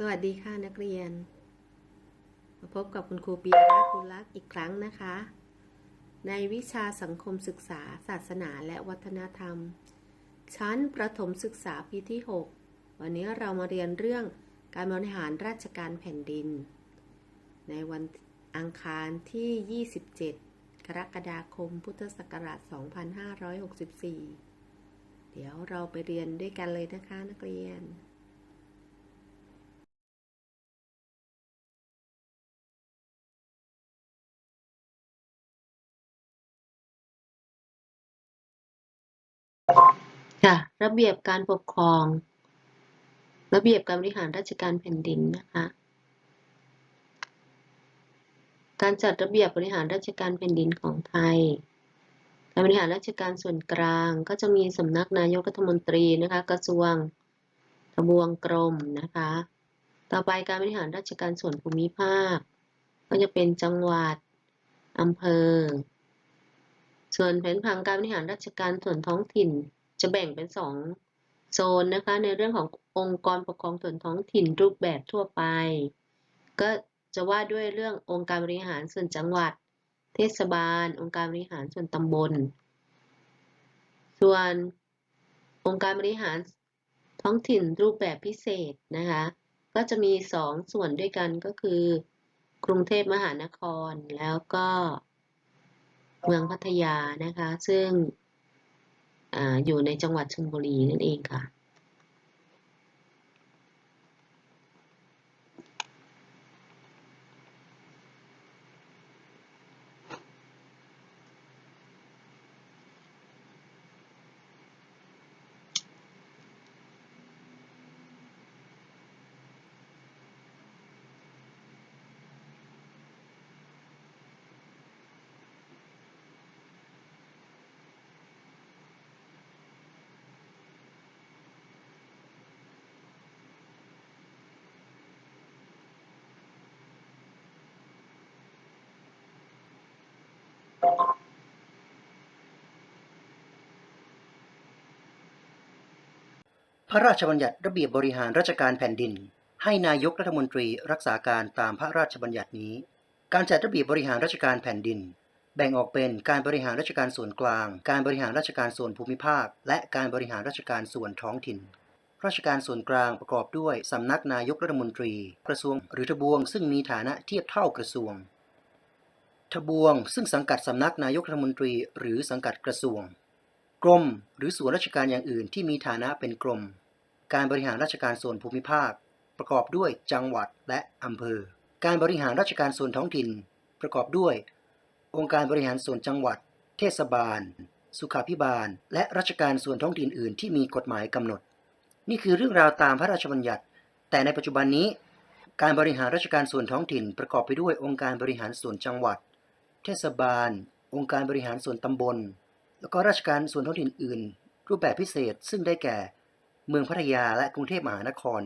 สวัสดีค่ะนักเรียน มาพบกับคุณครูปียรัตน์บุญรักษ์อีกครั้งนะคะ ในวิชาสังคมศึกษา ศาสนาและวัฒนธรรม ชั้นประถมศึกษาปีที่ 6 วันนี้เรามาเรียนเรื่องการบริหารราชการแผ่นดิน ในวันอังคารที่ 27 กรกฎาคม พุทธศักราช 2564 เดี๋ยวเราไปเรียนด้วยกันเลยนะคะนักเรียน ค่ะ ระเบียบการปกครอง ระเบียบการบริหารราชการแผ่นดินนะคะ การจัดระเบียบบริหารราชการแผ่นดินของไทย การบริหารราชการส่วนกลางก็จะมีสำนักนายกรัฐมนตรีนะคะ กระทรวงทบวงกรมนะคะ ต่อไปการบริหารราชการส่วนภูมิภาค ก็จะเป็นจังหวัดอำเภอ ส่วนแผนผังการบริหารราชการส่วนท้องถิ่น จะแบ่งเป็นสองโซนนะคะ ในเรื่องขององค์กรปกครองส่วนท้องถิ่นรูปแบบทั่วไป ก็จะว่าด้วยเรื่ององค์การบริหารส่วนจังหวัด เทศบาล องค์การบริหารส่วนตำบล ส่วนองค์การบริหารท้องถิ่นรูปแบบพิเศษนะคะ ก็จะมีสองส่วนด้วยกันก็คือ กรุงเทพมหานครแล้วก็เมืองพัทยานะคะ ซึ่ง อยู่ในจังหวัดชลบุรีนั่นเองค่ะ พระราชบัญญัติระเบียบบริหารราชการแผ่นดิน ให้นายกรัฐมนตรีรักษาการตามพระราชบัญญัตินี้ การจัดระเบียบบริหารราชการแผ่นดิน แบ่งออกเป็นการบริหารราชการส่วนกลาง การบริหารราชการส่วนภูมิภาค และการบริหารราชการส่วนท้องถิ่น ราชการส่วนกลางประกอบด้วยสำนักนายกรัฐมนตรี กระทรวงหรือทบวง ซึ่งมีฐานะเทียบเท่ากระทรวง ทบวง ซึ่งสังกัดสำนักนายกรัฐมนตรี หรือสังกัดกระทรวง กรมหรือส่วนราชการอย่างอื่นที่มีฐานะเป็นกรม การบริหารราชการส่วนภูมิภาค ประกอบด้วยจังหวัดและอำเภอ การบริหารราชการส่วนท้องถิ่น ประกอบด้วย องค์การบริหารส่วนจังหวัด เทศบาล สุขาภิบาล และราชการส่วนท้องถิ่นอื่นที่มีกฎหมายกำหนด นี่คือเรื่องราวตามพระราชบัญญัติ แต่ในปัจจุบันนี้ การบริหารราชการส่วนท้องถิ่น ประกอบไปด้วยองค์การบริหารส่วนจังหวัด เทศบาล องค์การบริหารส่วนตำบล แล้วก็ราชการส่วนท้องถิ่นอื่น รูปแบบพิเศษซึ่งได้แก่ เมืองพัทยาและกรุงเทพมหานคร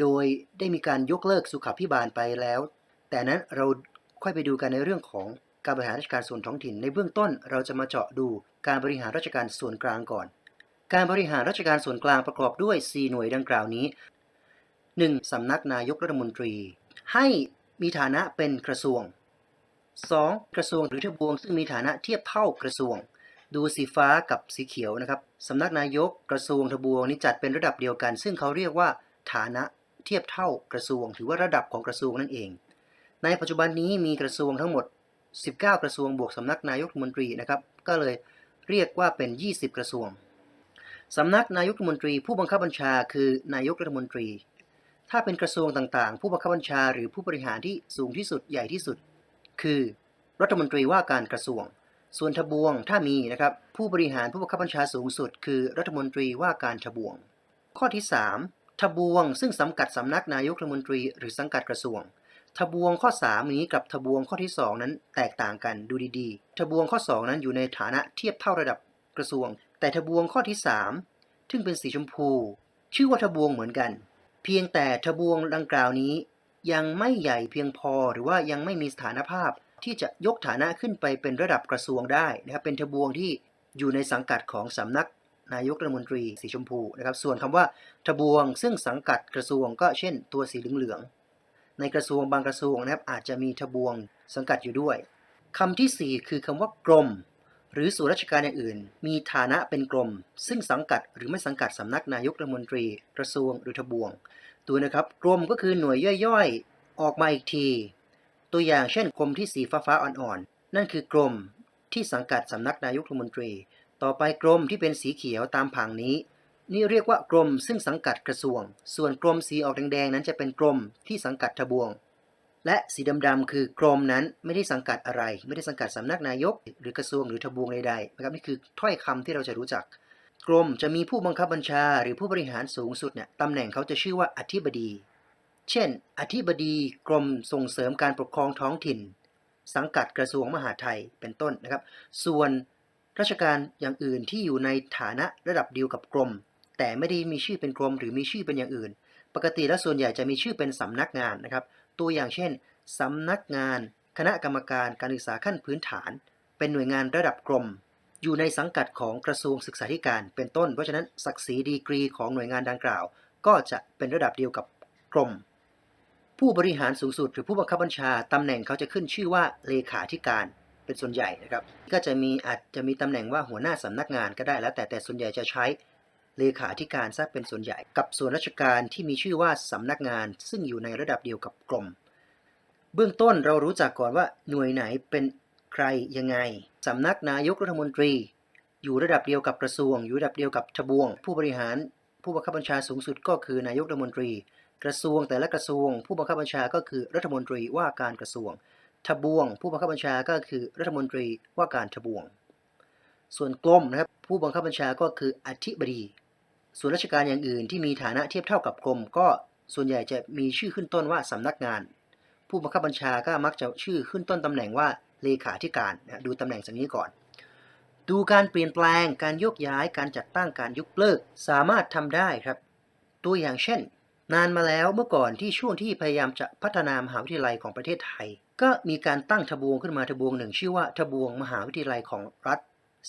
โดยได้มีการยกเลิกสุขาภิบาลไปแล้ว แต่นั้นเราค่อยไปดูกันในเรื่องของการบริหารราชการส่วนท้องถิ่น ในเบื้องต้นเราจะมาเจาะดูการบริหารราชการส่วนกลางก่อน การบริหารราชการส่วนกลางประกอบด้วย 4 หน่วยดังกล่าวนี้ 1. สำนักนายกรัฐมนตรี ให้มีฐานะเป็นกระทรวง 2. กระทรวงหรือทบวงซึ่งมีฐานะเทียบเท่ากระทรวง ดูสีฟ้ากับสีเขียวนะครับสำนักนายกกระทรวงทบวงนี่จัดเป็นระดับเดียวกัน ซึ่งเขาเรียกว่าฐานะเทียบเท่ากระทรวง ถือว่าระดับของกระทรวงนั่นเอง ในปัจจุบันนี้มีกระทรวงทั้งหมด 19 กระทรวงบวกสำนักนายกรัฐมนตรีนะครับก็เลยเรียกว่าเป็น 20 กระทรวงสำนักนายกรัฐมนตรี ผู้บังคับบัญชาคือนายกรัฐมนตรี ถ้าเป็นกระทรวงต่างๆ ผู้บังคับบัญชาหรือผู้บริหารที่สูงที่สุดใหญ่ที่สุด คือ รัฐมนตรีว่าการกระทรวง ส่วนทบวงถ้ามีนะครับผู้บริหารผู้บังคับบัญชาสูงสุด คือรัฐมนตรีว่าการทบวง ข้อที่ 3 ทบวง ซึ่งสังกัดสำนักนายกรัฐมนตรี หรือสังกัดกระทรวง ทบวงข้อ 3 นี้กับทบวงข้อที่ 2 นั้นแตกต่างกันดูดีๆ ทบวงข้อ 2 นั้นอยู่ในฐานะเทียบเท่าระดับกระทรวง แต่ทบวงข้อที่ 3 ซึ่งเป็นสีชมพู ชื่อว่าทบวงเหมือนกัน เพียงแต่ทบวงดังกล่าวนี้ ยังไม่ใหญ่เพียงพอหรือว่ายังไม่มีสถานภาพ ที่จะยกฐานะขึ้นไปเป็นระดับกระทรวงได้นะครับเป็นทบวงที่อยู่ในสังกัดของสำนักนายกรัฐมนตรีสีชมพูนะครับส่วนคำว่าทบวง ซึ่งสังกัดกระทรวงก็เช่น ตัวสีเหลืองๆในกระทรวงบางกระทรวงนะครับอาจจะมีทบวงสังกัดอยู่ด้วยคำที่สี่คือคำว่ากรม หรือส่วนราชการอย่างอื่น มีฐานะเป็นกรม ซึ่งสังกัดหรือไม่สังกัดสำนักนายกรัฐมนตรี กระทรวงหรือทบวง ตัวนะครับกรมก็คือหน่วยย่อยๆ ออกมาอีกที ตัวอย่างเช่นกรมที่สีฟ้าๆอ่อนๆ นั่นคือกรมที่สังกัดสำนักนายกรัฐมนตรี ต่อไปกรมที่เป็นสีเขียวตามผังนี้ นี่เรียกว่ากรมซึ่งสังกัดกระทรวง ส่วนกรมสีออกแดงๆนั้นจะเป็นกรมที่สังกัดทบวง และสีดำๆคือกรมนั้นไม่ได้สังกัดอะไร ไม่ได้สังกัดสำนักนายก หรือกระทรวงหรือทบวงใดๆนะครับนี่คือถ้อยคำที่เราจะรู้จักกรมจะมีผู้บังคับบัญชา หรือผู้บริหารสูงสุดเนี่ยตำแหน่งเขาจะชื่อว่าอธิบดี เช่น อธิบดีกรมส่งเสริมการปกครองท้องถิ่น สังกัดกระทรวงมหาดไทยเป็นต้นนะครับ ส่วนราชการอย่างอื่นที่อยู่ในฐานะระดับเดียวกับกรม แต่ไม่ได้มีชื่อเป็นกรมหรือมีชื่อเป็นอย่างอื่น ปกติแล้วส่วนใหญ่จะมีชื่อเป็นสำนักงานนะครับ ตัวอย่างเช่นสำนักงาน คณะกรรมการการศึกษาขั้นพื้นฐาน เป็นหน่วยงานระดับกรม อยู่ในสังกัดของกระทรวงศึกษาธิการ เป็นต้น เพราะฉะนั้นศักดิ์ศรีดีกรีของหน่วยงานดังกล่าว ก็จะเป็นระดับเดียวกับกรม ผู้บริหารสูงสุดหรือผู้บังคับบัญชาตำแหน่งเขาจะขึ้นชื่อว่าเลขาธิการเป็นส่วนใหญ่นะครับ ก็จะมีอาจจะมีตำแหน่งว่าหัวหน้าสำนักงานก็ได้แล้ว แต่แต่ส่วนใหญ่จะใช้เลขาธิการซะเป็นส่วนใหญ่ กับส่วนราชการที่มีชื่อว่าสำนักงาน ซึ่งอยู่ในระดับเดียวกับกรม เบื้องต้นเรารู้จักก่อนว่าหน่วยไหนเป็นใครยังไงสำนักนายกรัฐมนตรี อยู่ระดับเดียวกับกระทรวง อยู่ระดับเดียวกับทบวง ผู้บริหาร ผู้บังคับบัญชาสูงสุดก็คือนายกรัฐมนตรี กระทรวงแต่ละกระทรวง ผู้บังคับบัญชาก็คือรัฐมนตรีว่าการกระทรวง ทบวง ผู้บังคับบัญชาก็คือรัฐมนตรีว่าการทบวง ส่วนกรมนะครับผู้บังคับบัญชาก็คืออธิบดี ส่วนราชการอย่างอื่นที่มีฐานะเทียบเท่ากับกรม ก็ส่วนใหญ่จะมีชื่อขึ้นต้นว่าสำนักงาน ผู้บังคับบัญชาก็มักจะชื่อขึ้นต้นตำแหน่งว่าเลขาธิการนะดูตำแหน่งสักนี้ก่อน ดูการเปลี่ยนแปลงการยกย้ายการจัดตั้งการยุบเลิกสามารถทำได้ครับ ตัวอย่างเช่น นานมาแล้วเมื่อก่อนที่ช่วงที่พยายามจะพัฒนามหาวิทยาลัยของประเทศไทย ก็มีการตั้งทบวงขึ้นมาทบวงหนึ่ง ชื่อว่าทบวงมหาวิทยาลัยของรัฐ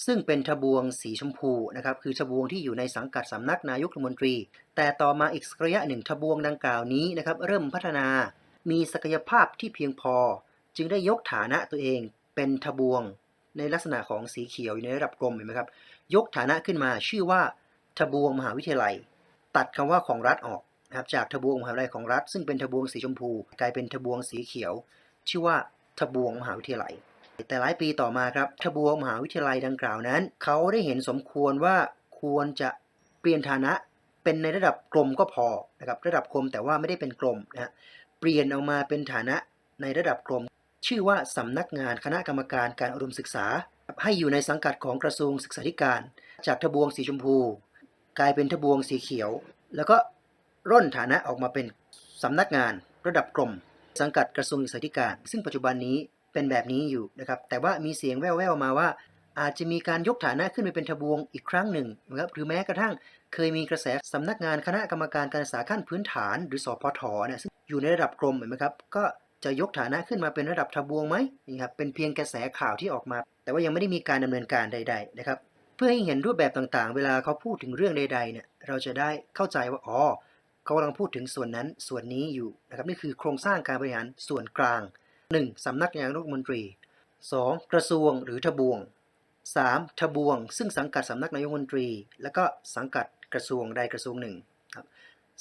ซึ่งเป็นทบวงสีชมพูนะครับคือทบวงที่อยู่ในสังกัดสำนักนายกรัฐมนตรี แต่ต่อมาอีกระยะหนึ่งทบวงดังกล่าวนี้นะครับเริ่มพัฒนา มีศักยภาพที่เพียงพอ จึงได้ยกฐานะตัวเองเป็นทบวง ในลักษณะของสีเขียวอยู่ในระดับกรมเห็นไหมครับยกฐานะขึ้นมาชื่อว่าทบวงมหาวิทยาลัย ตัดคำว่าของรัฐออก นะครับจากทบวงมหาวิทยาลัยของรัฐ ซึ่งเป็นทบวงสีชมพู กลายเป็นทบวงสีเขียว ชื่อว่าทบวงมหาวิทยาลัย แต่หลายปีต่อมาครับทบวงมหาวิทยาลัยดังกล่าวนั้น เขาได้เห็นสมควรว่าควรจะเปลี่ยนฐานะเป็นในระดับกรมก็พอนะครับระดับกรมแต่ว่าไม่ได้เป็นกรมนะเปลี่ยนออกมาเป็นฐานะในระดับกรมชื่อว่าสำนักงานคณะกรรมการการอุดมศึกษา ให้อยู่ในสังกัดของกระทรวงศึกษาธิการ จากทบวงสีชมพู กลายเป็นทบวงสีเขียว แล้วก็ ร่นฐานะออกมาเป็นสำนักงานระดับกรม สังกัดกระทรวงศึกษาธิการ ซึ่งปัจจุบันนี้เป็นแบบนี้อยู่นะครับ แต่ว่ามีเสียงแว่วๆมาว่า อาจจะมีการยกฐานะขึ้นไปเป็นทบวงอีกครั้งหนึ่งนะครับหรือแม้กระทั่งเคยมีกระแสสำนักงานคณะกรรมการการศึกษาขั้นพื้นฐาน หรือสพทเนี่ยซึ่งอยู่ในระดับกรมเห็นไหมครับก็จะยกฐานะขึ้นมาเป็นระดับทบวงไหมนี่ครับเป็นเพียงกระแสข่าวที่ออกมา แต่ว่ายังไม่ได้มีการดำเนินการใด ๆ นะครับ เพื่อให้เห็นรูปแบบต่างๆ เวลาเขาพูดถึงเรื่องใดๆเนี่ยเราจะได้เข้าใจว่าอ๋อ เขากำลังพูดถึงส่วนนั้นส่วนนี้อยู่นะครับนี่คือโครงสร้างการบริหารส่วนกลาง 1. สำนักนายกรัฐมนตรี 2. กระทรวงหรือทบวง 3. ทบวง ซึ่งสังกัดสำนักนายกรัฐมนตรี แล้วก็สังกัดกระทรวงใดกระทรวงหนึ่งครับ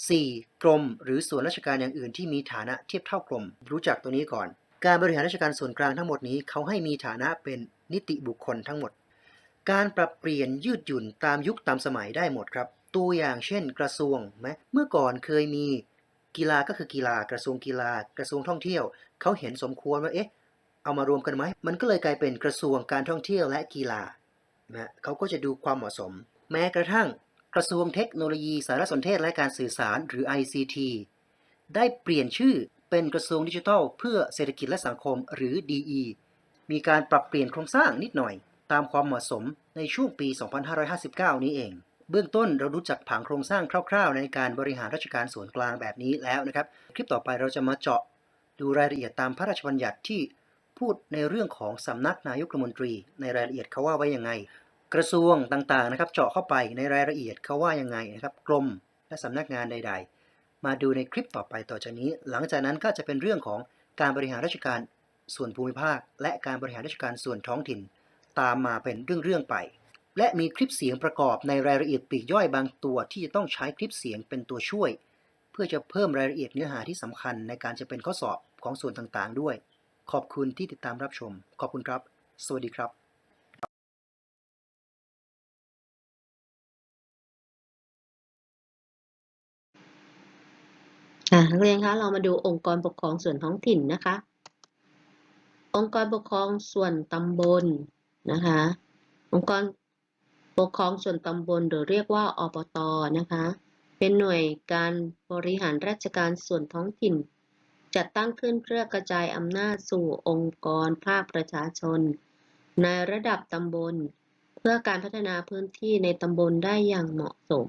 4. กรมหรือส่วนราชการอย่างอื่นที่มีฐานะเทียบเท่ากรม รู้จักตัวนี้ก่อน การบริหารราชการส่วนกลางทั้งหมดนี้เขาให้มีฐานะเป็นนิติบุคคลทั้งหมด การปรับเปลี่ยนยืดหยุ่นตามยุคตามสมัยได้หมดครับ ตัวอย่างเช่น กระทรวงไหมเมื่อก่อนเคยมีกีฬาก็คือกีฬากระทรวงกีฬา กระทรวงท่องเที่ยว เขาเห็นสมควรว่าเอ๊ะเอามารวมกันไหมมันก็เลยกลายเป็นกระทรวงการท่องเที่ยวและกีฬานะเขาก็จะดูความเหมาะสม แม้กระทั่งกระทรวงเทคโนโลยีสารสนเทศและการสื่อสารหรือ ICT ได้เปลี่ยนชื่อเป็นกระทรวงดิจิทัล เพื่อเศรษฐกิจและสังคมหรือ DE มีการปรับเปลี่ยนโครงสร้างนิดหน่อย ตามความเหมาะสมในช่วงปี 2559 นี้เอง เบื้องต้นเรารู้จักผังโครงสร้างคร่าว ๆ ในการบริหารราชการส่วนกลางแบบนี้แล้วนะครับ คลิปต่อไปเราจะมาเจาะดูรายละเอียดตามพระราชบัญญัติที่พูดในเรื่องของสำนักนายกรัฐมนตรี ในรายละเอียดเขาว่าไว้ยังไง กระทรวงต่างๆนะครับ เจาะเข้าไปในรายละเอียดเขาว่ายังไงนะครับกรมและสำนักงานใด ๆ มาดูในคลิปต่อไปต่อจากนี้ หลังจากนั้นก็จะเป็นเรื่องของการบริหารราชการส่วนภูมิภาค และการบริหารราชการส่วนท้องถิ่น ตามมาเป็นเรื่องๆไป และมีคลิปเสียงประกอบในรายละเอียดปีกย่อยบางตัวที่จะต้องใช้คลิปเสียงเป็นตัวช่วย เพื่อจะเพิ่มรายละเอียดเนื้อหาที่สำคัญในการจะเป็นข้อสอบของส่วนต่างๆ ด้วย ขอบคุณที่ติดตามรับชม ขอบคุณครับ สวัสดีครับ่ะนักเรียนคะเรามาดูองค์กรปกครองส่วนท้องถิ่นนะคะ องค์กรปกครองส่วนตำบลนะคะ องค์กร ปกครองส่วนตำบลหรือเรียกว่าอบตนะคะ เป็นหน่วยการบริหารราชการส่วนท้องถิ่น จัดตั้งขึ้นเพื่อกระจายอำนาจสู่องค์กรภาคประชาชน ในระดับตำบล เพื่อการพัฒนาพื้นที่ในตำบลได้อย่างเหมาะสม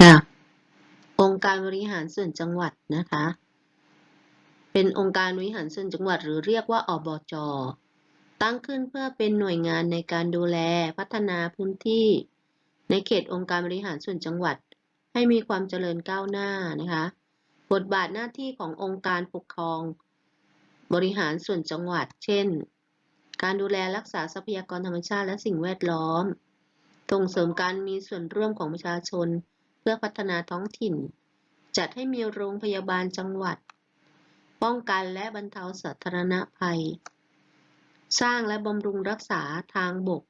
ค่ะ องค์การบริหารส่วนจังหวัดนะคะ เป็นองค์การบริหารส่วนจังหวัด หรือเรียกว่าอบจ ตั้งขึ้นเพื่อเป็นหน่วยงานในการดูแลพัฒนาพื้นที่ ในเขตองค์การบริหารส่วนจังหวัด ให้มีความเจริญก้าวหน้านะคะ บทบาทหน้าที่ขององค์การปกครอง บริหารส่วนจังหวัด เช่น การดูแลรักษาทรัพยากรธรรมชาติและสิ่งแวดล้อม ส่งเสริมการมีส่วนร่วมของประชาชน พื่อพัฒนาท้องถิ่น จัดให้มีโรงพยาบาลจังหวัด ป้องกันและบรรเทาสาธารณภัย สร้างและบำรุงรักษาทางบก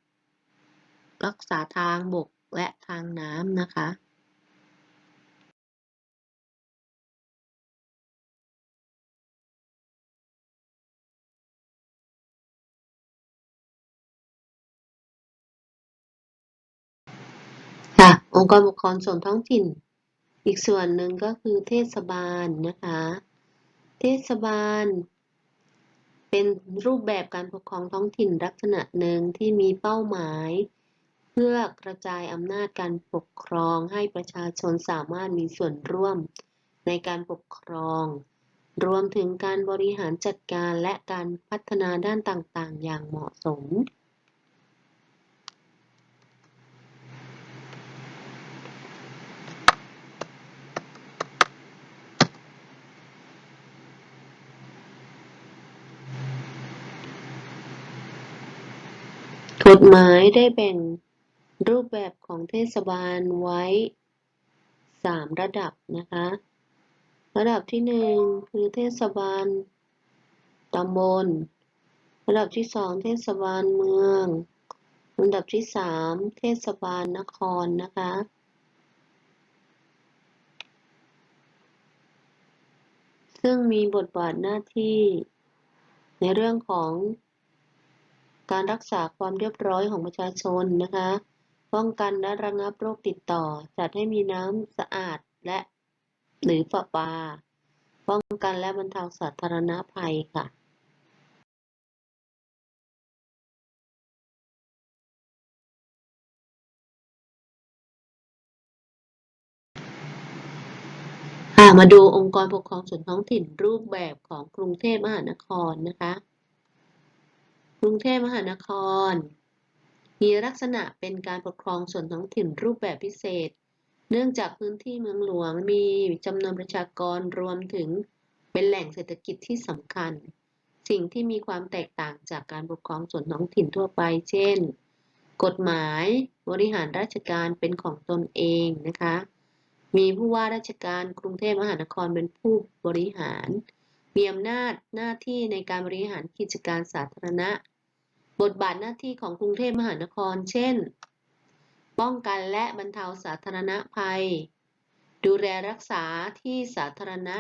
รักษาทางบกและทางน้ำนะคะ ค่ะ องค์กรปกครองส่วนท้องถิ่น อีกส่วนหนึ่งก็คือเทศบาลนะคะ เทศบาล เป็นรูปแบบการปกครองท้องถิ่นลักษณะหนึ่งที่มีเป้าหมาย เพื่อกระจายอำนาจการปกครองให้ประชาชนสามารถมีส่วนร่วมในการปกครอง รวมถึงการบริหารจัดการและการพัฒนาด้านต่างๆ อย่างเหมาะสม กฎหมายได้แบ่งรูปแบบของเทศบาลไว้ 3 ระดับนะคะ ระดับที่ 1 คือเทศบาลตำบล ระดับที่ 2 เทศบาลเมืองลำดับที่ 3 เทศบาลนครนะคะซึ่งมีบทบาทหน้าที่ในเรื่องของ การรักษาความเรียบร้อยของประชาชนนะคะ ป้องกันและระงับโรคติดต่อ จัดให้มีน้ำสะอาดและหรือประปา ป้องกันและบรรเทาสาธารณภัยค่ะมาดูองค์กรปกครองส่วนท้องถิ่นรูปแบบของกรุงเทพมหานครนะคะ รุงเทพมหานคร มีลักษณะเป็นการปกครองส่วนท้องถิ่นรูปแบบพิเศษ เนื่องจากพื้นที่เมืองหลวงมีจำนวนประชากรรวมถึงเป็นแหล่งเศรษฐกิจที่สำคัญ สิ่งที่มีความแตกต่างจากการปกครองส่วนท้องถิ่นทั่วไป เช่น กฎหมายบริหารราชการเป็นของตนเองนะคะ มีผู้ว่าราชการกรุงเทพมหานครเป็นผู้บริหารมีอำนาจหน้าที่ในการบริหารกิจการสาธารณะ บทบาทหน้าที่ของกรุงเทพมหานคร เช่น ป้องกันและบรรเทาสาธารณภัย ดูแลรักษาที่สาธารณะ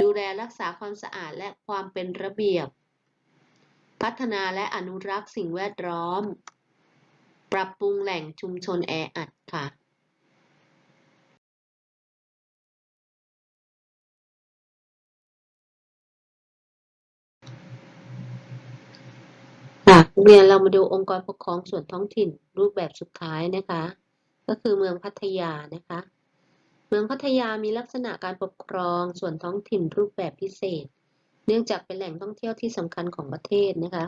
ดูแลรักษาความสะอาดและความเป็นระเบียบ พัฒนาและอนุรักษ์สิ่งแวดล้อม ปรับปรุงแหล่งชุมชนแออัดค่ะ ค่ะนักเรียนเรามาดูองค์กรปกครองส่วนท้องถิ่นรูปแบบสุดท้ายนะคะ ก็คือเมืองพัทยานะคะ เมืองพัทยามีลักษณะการปกครองส่วนท้องถิ่นรูปแบบพิเศษ เนื่องจากเป็นแหล่งท่องเที่ยวที่สำคัญของประเทศนะคะ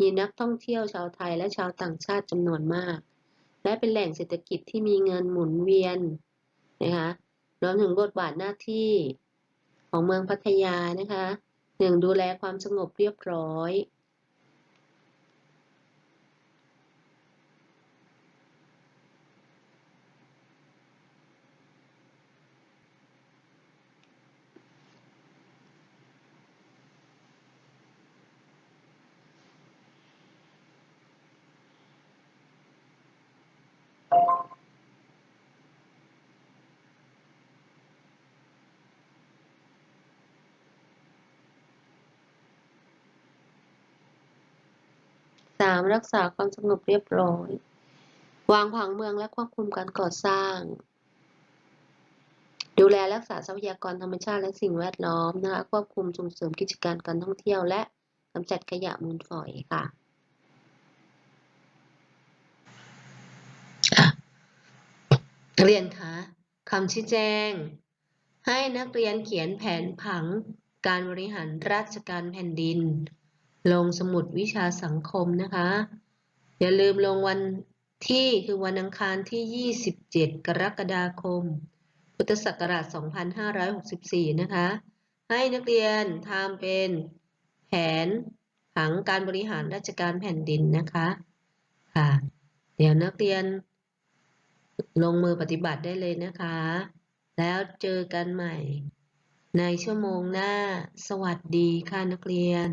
มีนักท่องเที่ยวชาวไทยและชาวต่างชาติจำนวนมาก และเป็นแหล่งเศรษฐกิจที่มีเงินหมุนเวียนนะคะรวมถึงบทบาทหน้าที่ของเมืองพัทยานะคะหนึ่งดูแลความสงบเรียบร้อย สามรักษาความสงบเรียบร้อย วางผังเมืองและควบคุมการก่อสร้าง ดูแลรักษาทรัพยากรธรรมชาติและสิ่งแวดล้อมนะคะควบคุมส่งเสริมกิจการการท่องเที่ยว และกำจัดขยะมูลฝอยค่ะเรียนคะคำชี้แจง ให้นักเรียนเขียนแผนผังการบริหารราชการแผ่นดิน ลงสมุดวิชาสังคมนะคะ อย่าลืมลงวันที่คือวันอังคารที่ 27 กรกฎาคม พุทธศักราช 2564 นะคะ ให้นักเรียนทำเป็นแผนผังการบริหารราชการแผ่นดินนะคะค่ะ เดี๋ยวนักเรียนลงมือปฏิบัติได้เลยนะคะ แล้วเจอกันใหม่ ในชั่วโมงหน้า สวัสดีค่ะนักเรียน